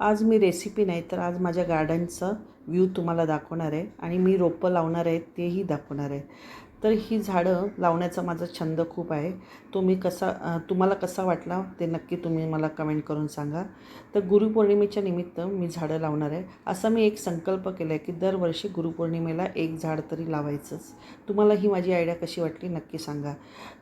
आज मी रेसिपी नाही तर आज माझ्या गार्डनचा व्ह्यू तुम्हाला दाखवणार आहे आणि मी रोपं लावणार आहे तेही दाखवणार आहे. तर ही झाडं लावण्याचा माझा छंद खूप आहे. तो मी कसा तुम्हाला कसा वाटला ते नक्की तुम्ही मला कमेंट करून सांगा. तर गुरुपौर्णिमेच्या निमित्त मी झाडं लावणार आहे. असा मी एक संकल्प केला आहे की दरवर्षी गुरुपौर्णिमेला एक झाड तरी लावायचंच. तुम्हाला ही माझी आयडिया कशी वाटली नक्की सांगा.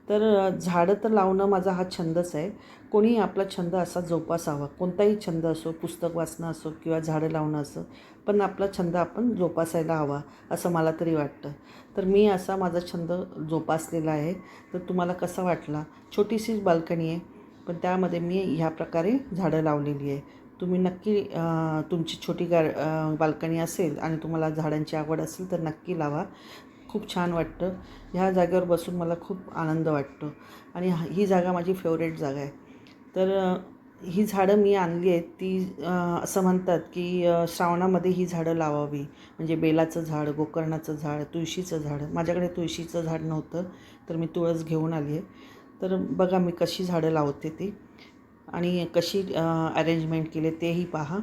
तर झाडं तर लावणं माझा हा छंदच आहे. कोणी आपला छंद असा जोपासावा. कोणताही छंद असो पुस्तक वाचणं असो किंवा झाडं लावणं असो पण आपला छंद आपण जोपासायला हवा असं मला तरी वाटतं. तर मी असा माझा छंद जोपासलेला आहे. तर तुम्हाला कसा वाटला? छोटीशीच बाल्कनी आहे पण त्यामध्ये मी ह्या प्रकारे झाडं लावलेली आहे. तुम्ही नक्की तुमची छोटी गार बाल्कनी असेल आणि तुम्हाला झाडांची आवड असेल तर नक्की लावा. खूप छान वाटतं. ह्या जागेवर बसून मला खूप आनंद वाटतो. आणि ही जागा माझी फेवरेट जागा आहे. तर ही झाडं मी आणली आहेत. ती असं म्हणतात की श्रावणामध्ये ही झाडं लावावी. म्हणजे बेलाचं झाड गोकर्णाचं झाड तुळशीचं झाड. माझ्याकडे तुळशीचं झाड नव्हतं तर मी तुळस घेऊन आली आहे. तर बघा मी कशी झाडं लावते ती. आणि कशी अरेंजमेंट केले तेही पहा.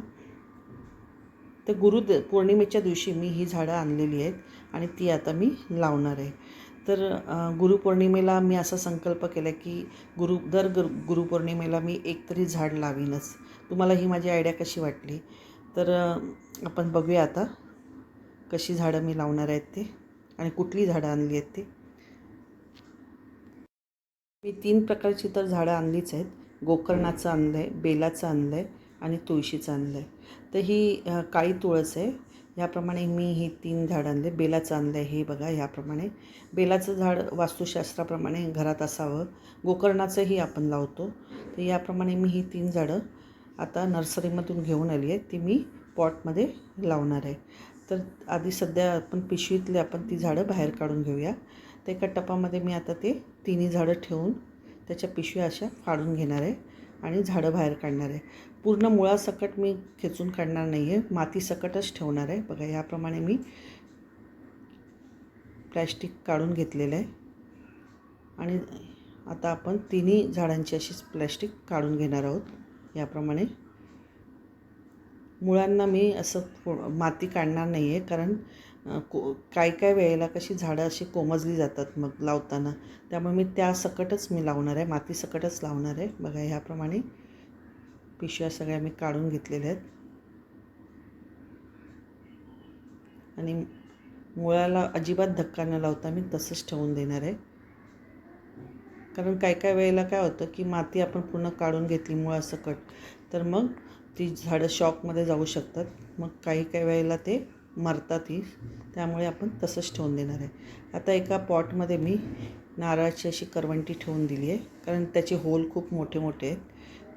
तर गुरु पौर्णिमेच्या दिवशी मी ही झाडं आणलेली आहेत आणि ती आता मी लावणार आहे. तर गुरुपौर्णिमेला मी असा संकल्प केला की गुरु दर गुरु गुरुपौर्णिमेला मी एक तरी झाड लावीनच. तुम्हाला ही माझी आयडिया कशी वाटली? तर आपण बघूया आता कशी झाडं मी लावणार आहेत ते आणि कुठली झाडं आणली आहेत ते. मी तीन प्रकारची तर झाडं आणलीच आहेत. गोकर्णाचं आणलं आहे बेलाचं आणलं आहे आणि तुळशीचं आणलं आहे तर ही काळी तुळस आहे. ह्याप्रमाणे मी ही तीन झाडं आणले. बेलाचं आणलं आहे हे बघा ह्याप्रमाणे. बेलाचं झाड वास्तुशास्त्राप्रमाणे घरात असावं. गोकर्णाचंही आपण लावतो. तर याप्रमाणे मी ही तीन झाडं आता नर्सरीमधून घेऊन आली आहे ती मी पॉटमध्ये लावणार आहे. तर आधी सध्या आपण पिशवीतले आपण ती झाडं बाहेर काढून घेऊया. तर एका टपामध्ये मी आता ते तिन्ही झाडं ठेवून त्याच्या पिशव्या अशा काढून घेणार आहे. आणि झाडं बाहेर काढणार आहे. पूर्ण मुळासकट मी खेचून काढणार नाही आहे मातीसकटच ठेवणार आहे. बघा याप्रमाणे मी प्लॅस्टिक काढून घेतलेलं आहे. आणि आता आपण तिन्ही झाडांची अशीच प्लॅस्टिक काढून घेणार आहोत. याप्रमाणे मुळांना मी असं माती काढणार नाही आहे कारण को काय काय वेळेला कशी झाडं अशी कोमजली जातात मग लावताना. त्यामुळे मी त्या सकटच मी लावणार आहे माती सकटच लावणार आहे. बघा ह्याप्रमाणे पिशव्या सगळ्या मी काढून घेतलेल्या आहेत. आणि मुळाला अजिबात धक्का न लावता मी तसंच ठेवून देणार आहे. कारण काय काय वेळेला काय होतं की माती आपण पूर्ण काढून घेतली मुळासकट तर मग ती झाडं शॉकमध्ये जाऊ शकतात. मग काही काही वेळेला ते मरतातही त्यामुळे आपण तसंच ठेवून देणार आहे. आता एका पॉटमध्ये मी नारळाची अशी करवंटी ठेवून दिली आहे. कारण त्याचे होल खूप मोठे मोठे आहेत.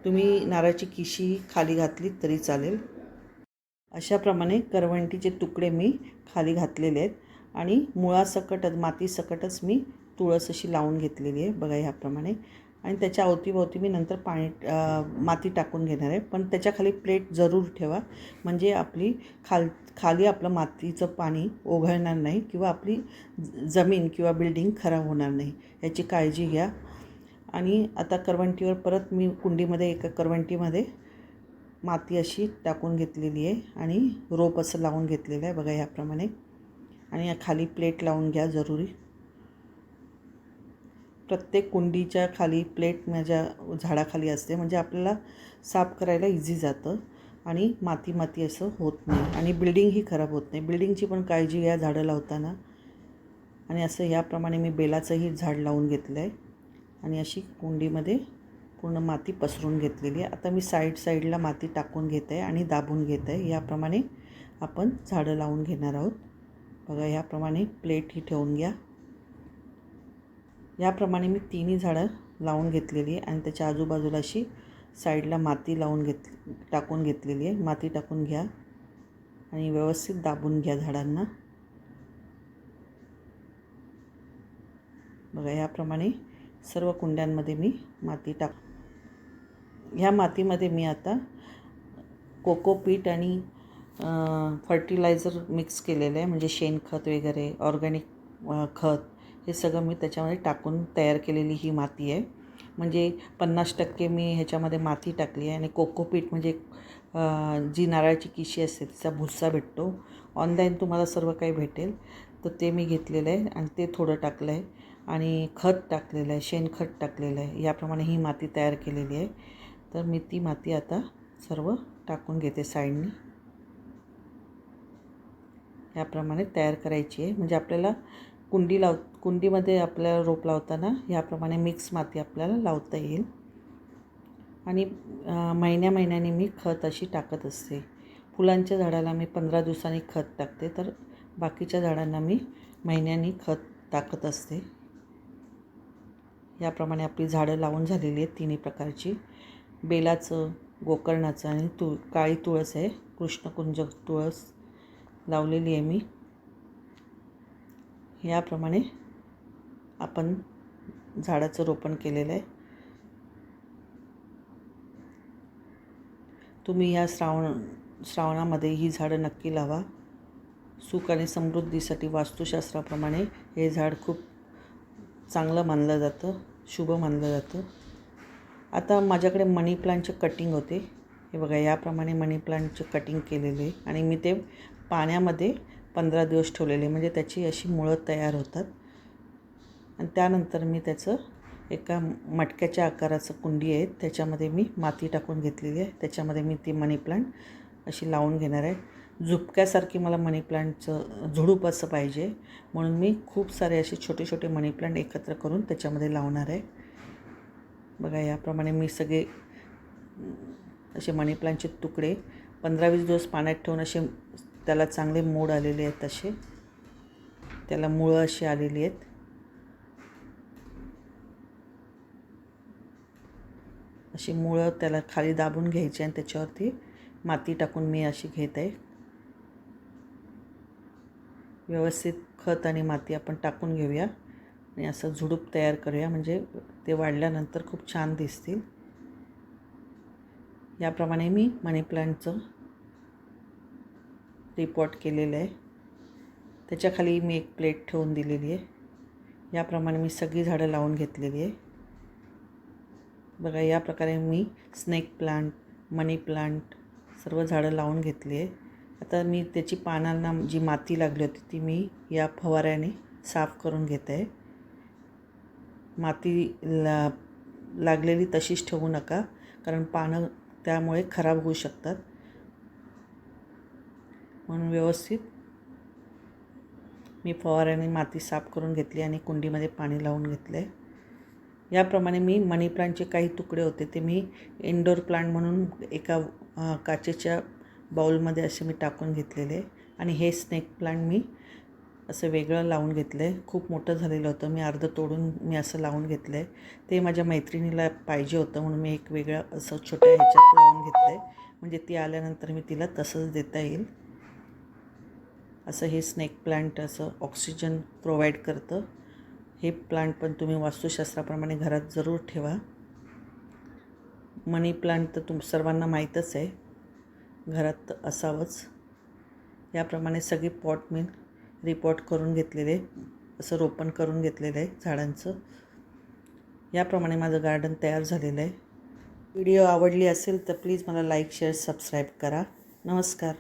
तुम्ही नारळाची किशी खाली घातली तरी चालेल. अशाप्रमाणे करवंटीचे तुकडे मी खाली घातलेले आहेत. आणि मुळासकटच मातीसकटच मी तुळस अशी लावून घेतलेली आहे. बघा ह्याप्रमाणे. आणि त्याच्या अवतीभोवती मी नंतर पाणी माती टाकून घेणार आहे. पण त्याच्याखाली प्लेट जरूर ठेवा. म्हणजे आपली खाल खाली आपलं मातीचं पाणी ओघळणार नाही किंवा आपली ज- जमीन किंवा बिल्डिंग खराब होणार नाही. याची काळजी घ्या. आणि आता करवंटीवर परत मी कुंडीमध्ये एका करवंटीमध्ये माती अशी टाकून घेतलेली आहे आणि रोप असं लावून घेतलेलं आहे. बघा ह्याप्रमाणे. आणि खाली प्लेट लावून घ्या जरुरी. प्रत्येक कुंडीच्या खाली प्लेट माझ्या झाडाखाली असते. म्हणजे आपल्याला साफ करायला इझी जातं आणि माती माती असं होत नाही आणि बिल्डिंगही खराब होत नाही. बिल्डिंगची पण काळजी घ्या झाडं लावताना. आणि असं याप्रमाणे मी बेलाचंही झाड लावून घेतलं आहे आणि अशी कुंडीमध्ये पूर्ण माती पसरून घेतलेली आहे. आता मी साईड साईडला माती टाकून घेत आहे आणि दाबून घेत आहे याप्रमाणे आपण झाडं लावून घेणार आहोत. बघा याप्रमाणे प्लेट ही ठेवून घ्या. याप्रमाणे मी तिन्ही झाडं लावून घेतलेली आहे आणि त्याच्या आजूबाजूला अशी साईडला माती लावून घेत टाकून घेतलेली आहे. माती टाकून घ्या आणि व्यवस्थित दाबून घ्या झाडांना. बघा याप्रमाणे सर्व कुंड्यांमध्ये मी माती टाक ह्या मातीमध्ये मी आता कोकोपीट आणि फर्टिलायझर मिक्स केलेलं आहे. म्हणजे शेणखत वगैरे ऑर्गॅनिक खत हे सगळं मी त्याच्यामध्ये टाकून तयार केलेली ही माती आहे. म्हणजे पन्नास टक्के मी ह्याच्यामध्ये माती टाकली आहे आणि कोकोपीट म्हणजे जी नारळाची किशी असते तिचा भुस्सा भेटतो. ऑनलाईन तुम्हाला सर्व काही भेटेल. तर ते मी घेतलेलं आहे आणि ते थोडं टाकलं आहे. आणि खत टाकलेलं आहे शेणखत टाकलेलं आहे. याप्रमाणे ही माती तयार केलेली आहे. तर मी ती माती आता सर्व टाकून घेते साईडनी. याप्रमाणे तयार करायची आहे. म्हणजे आपल्याला कुंडी लाव कुंडीमध्ये आपल्याला रोप लावताना ह्याप्रमाणे मिक्स माती आपल्याला लावता येईल. आणि महिन्या महिन्याने मी खत अशी टाकत असते. फुलांच्या झाडाला मी पंधरा दिवसांनी खत टाकते तर बाकीच्या झाडांना मी महिन्यानी खत टाकत असते. याप्रमाणे आपली झाडं लावून झालेली आहेत तिन्ही प्रकारची. बेलाचं गोकर्णाचं आणि तु काळी तुळस आहे कृष्णकुंज तुळस लावलेली आहे मी. याप्रमाणे आपण झाडाचं रोपण केलेलं आहे. तुम्ही या श्रावण श्रावणामध्ये ही झाडं नक्की लावा. सुख आणि समृद्धीसाठी वास्तुशास्त्राप्रमाणे हे झाड खूप चांगलं मानलं जातं शुभ मानलं जातं. आता माझ्याकडे मनी प्लांटचे कटिंग होते. हे बघा याप्रमाणे मनी प्लांटचे कटिंग केलेले आणि मी ते पाण्यामध्ये पंधरा दिवस ठेवलेले म्हणजे त्याची अशी मुळं तयार होतात. आणि त्यानंतर मी त्याचं एका मटक्याच्या आकाराचं कुंडी आहे त्याच्यामध्ये मी माती टाकून घेतलेली आहे. त्याच्यामध्ये मी ती मनी प्लांट अशी लावून घेणार आहे. झुपक्यासारखी मला मनी प्लांटचं झुडूप असं पाहिजे म्हणून मी खूप सारे असे छोटे छोटे मनी प्लांट एकत्र करून त्याच्यामध्ये लावणार आहे. बघा याप्रमाणे मी सगळे असे मनी प्लांटचे तुकडे पंधरा वीस दिवस पाण्यात ठेवून असे त्याला चांगले मोड आलेले आहेत तसे. त्याला मुळं अशी आलेली आहेत. अशी मुळं त्याला खाली दाबून घ्यायची आणि त्याच्यावरती माती टाकून मी अशी घेत आहे. व्यवस्थित खत आणि माती आपण टाकून घेऊया आणि असं झुडूप तयार करूया. म्हणजे ते वाढल्यानंतर खूप छान दिसतील. याप्रमाणे मी मनी प्लांटचं रिपोर्ट केलेलं आहे. त्याच्याखाली मी एक प्लेट ठेवून दिलेली आहे. याप्रमाणे मी सगळी झाडं लावून घेतलेली आहे. बघा या प्रकारे मी स्नेक प्लांट मनी प्लांट सर्व झाडं लावून घेतली आहे. आता मी त्याची पानांना जी माती लागली होती ती मी या फवाऱ्याने साफ करून घेत आहे. माती ला लागलेली तशीच ठेवू नका कारण पानं त्यामुळे खराब होऊ शकतात. म्हणून व्यवस्थित. मी फवाऱ्याने माती साफ करून घेतली आणि कुंडीमध्ये पाणी लावून घेतलं आहे याप्रमाणे मी मनी प्लांटचे काही तुकडे होते ते मी इनडोर प्लांट म्हणून एका काचेच्या बाउलमध्ये असे मी टाकून घेतलेले आणि हे स्नेक प्लांट मी असं वेगळं लावून घेतलं आहे खूप मोठं झालेलं होतं. मी अर्धं तोडून मी असं लावून घेतलं आहे ते माझ्या मैत्रिणीला पाहिजे होतं म्हणून मी एक वेगळं असं छोट्या ह्याच्यात लावून घेतलं आहे म्हणजे ती आल्यानंतर मी तिला तसंच देता येईल. असं हे स्नेक प्लांट असं ऑक्सिजन प्रोव्हाइड करतं. हे प्लांट पण तुम्ही वास्तुशास्त्राप्रमाणे घरात जरूर ठेवा. मनी प्लांट तर तुम सर्वांना माहीतच आहे. घरात असावंच. याप्रमाणे सगळी पॉट मी रिपॉट करून घेतलेले. असं रोपण करून घेतलेलं आहे झाडांचं. याप्रमाणे माझं गार्डन तयार झालेलं आहे. व्हिडिओ आवडली असेल तर प्लीज मला लाईक शेअर सबस्क्राईब करा. नमस्कार.